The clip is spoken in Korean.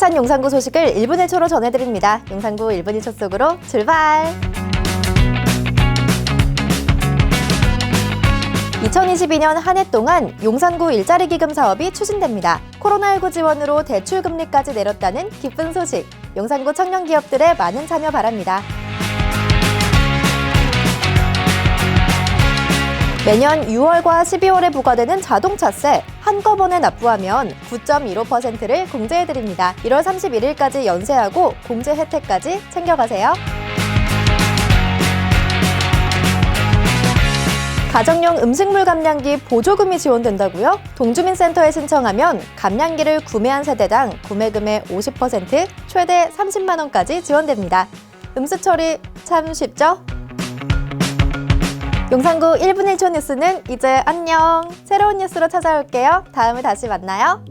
희망찬 용산구 소식을 1분 1초로 전해드립니다. 용산구 1분 1초 속으로 출발! 2022년 한 해 동안 용산구 일자리 기금 사업이 추진됩니다. 코로나19 지원으로 대출 금리까지 내렸다는 기쁜 소식. 용산구 청년 기업들의 많은 참여 바랍니다. 매년 6월과 12월에 부과되는 자동차세 한꺼번에 납부하면 9.15%를 공제해드립니다. 1월 31일까지 연세하고 공제 혜택까지 챙겨가세요. 가정용 음식물 감량기 보조금이 지원된다고요? 동주민센터에 신청하면 감량기를 구매한 세대당 구매금의 50% 최대 30만 원까지 지원됩니다. 음수 처리 참 쉽죠? 용산구 1분 1초 뉴스는 이제 안녕. 새로운 뉴스로 찾아올게요. 다음에 다시 만나요.